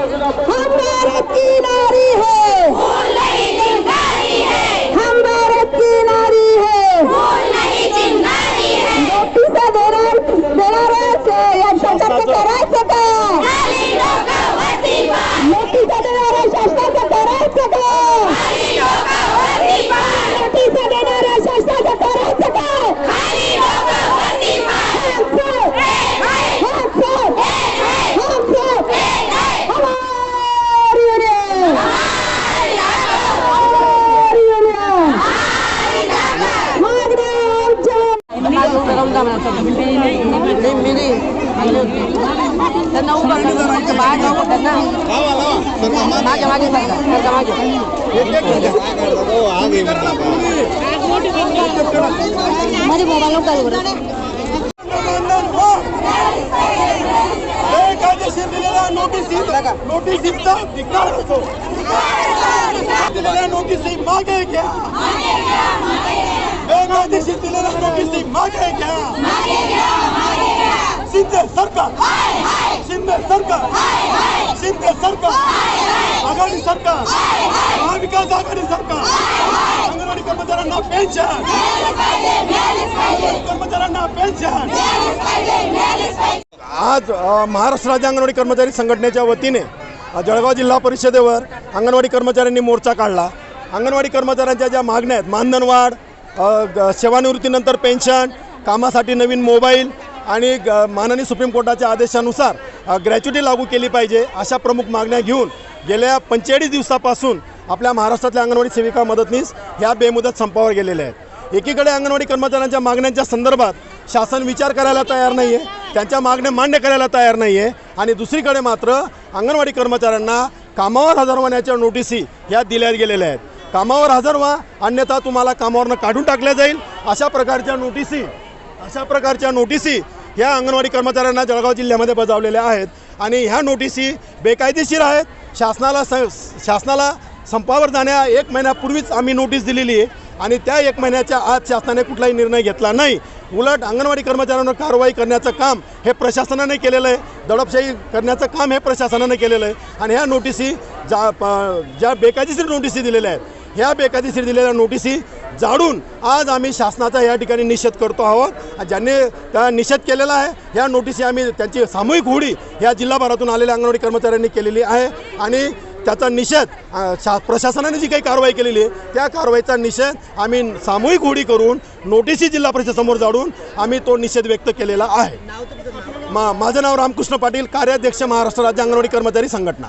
हम भारत की नारी है हम भारत की नारी है नोटीस देणार देणारच या शासनाचं करायचं का नोटीस देणाऱ्या शासनाचं करायचं का नोटीस देणाऱ्या शासनाचं करायचं का Hands up! Hands up! Hands up! Our union! Our union! मागण्या आमच्या त्यांना उभं करा. बाहेर जाऊ त्यांना मागे मागे सरका मागे मध्ये मोबाईल नको बरं करू. बेकायदेशीर नोटीस नोटीसी नोटीसीचा धिक्कार असतो दिलेल्या नोटीसी मागे घ्या बेकायदेशीर दिलेल्या नोटीसी मागे घ्या शिंदे सरकार शिंदे सरकार शिंदे सरकार आघाडी सरकार महाविकास आघाडी सरकार अंगणवाडी कर्मचाऱ्यांना पेन्शन कर्मचाऱ्यांना पेन्शन आज महाराष्ट्र राज्य अंगणवाडी कर्मचारी संघटनेच्या वतीने जळगाव जिल्हा परिषदेवर अंगणवाडी कर्मचाऱ्यांनी मोर्चा काढला. अंगणवाडी कर्मचाऱ्यांच्या ज्या मागण्या आहेत मानधनवाढ सेवानिवृत्तीनंतर पेन्शन कामासाठी नवीन मोबाईल आणि ग- माननीय सुप्रीम कोर्टाच्या आदेशानुसार ग्रॅच्युटी लागू केली पाहिजे अशा प्रमुख मागण्या घेऊन गेल्या पंचेचाळीस दिवसापासून आपल्या महाराष्ट्रातल्या अंगणवाडी सेविका मदतनीस ह्या बेमुदत संपावर गेलेल्या आहेत. एकीकडे अंगणवाडी कर्मचाऱ्यांच्या मागण्यांच्या संदर्भात शासन विचार करायला तयार नाही आहे त्यांच्या मागण्या मान्य करायला तयार नाही आहे आणि दुसरीकडे मात्र अंगणवाडी कर्मचाऱ्यांना कामावर हजर होण्याच्या नोटिसी ह्या दिल्या गेलेल्या आहेत. कामावर हजर व्हा अन्यथा तुम्हाला कामावरनं काढून टाकल्या जाईल अशा प्रकारच्या नोटिसी अशा प्रकारच्या नोटिसी ह्या अंगणवाडी कर्मचाऱ्यांना जळगाव जिल्ह्यामध्ये बजावलेल्या आहेत. आणि ह्या नोटिसी बेकायदेशीर आहेत. शासनाला स शासनाला संपावर जाण्या एक महिन्यापूर्वीच आम्ही नोटीस दिलेली आहे. आणि त्या एक महिन्याच्या आत शासनाने कुठलाही निर्णय घेतला नाही. उलट अंगणवाडी कर्मचाऱ्यांवर कारवाई करण्याचं काम हे प्रशासनाने केलेलं आहे. दडपशाही करण्याचं काम हे प्रशासनाने केलेलं आहे. आणि ह्या नोटिसी जा प- ज्या बेकायदेशीर नोटिसी दिलेल्या आहेत ह्या बेकायदेशीर दिलेल्या नोटिसी जाडून आज आम्ही शासनाचा या ठिकाणी निषेध करतो आहोत. ज्यांनी त्या निषेध केलेला आहे ह्या नोटिसी आम्ही त्यांची सामूहिक होळी ह्या जिल्हाभरातून आलेल्या अंगणवाडी कर्मचाऱ्यांनी केलेली आहे. आणि त्याचा निषेध शा प्रशासनाने जी काही कारवाई केलेली आहे त्या कारवाईचा निषेध आम्ही सामूहिक होळी करून नोटिसी जिल्हा परिषदेसमोर जाडून आम्ही तो निषेध व्यक्त केलेला आहे. मा माझं नाव रामकृष्ण पाटील कार्याध्यक्ष महाराष्ट्र राज्य अंगणवाडी कर्मचारी संघटना.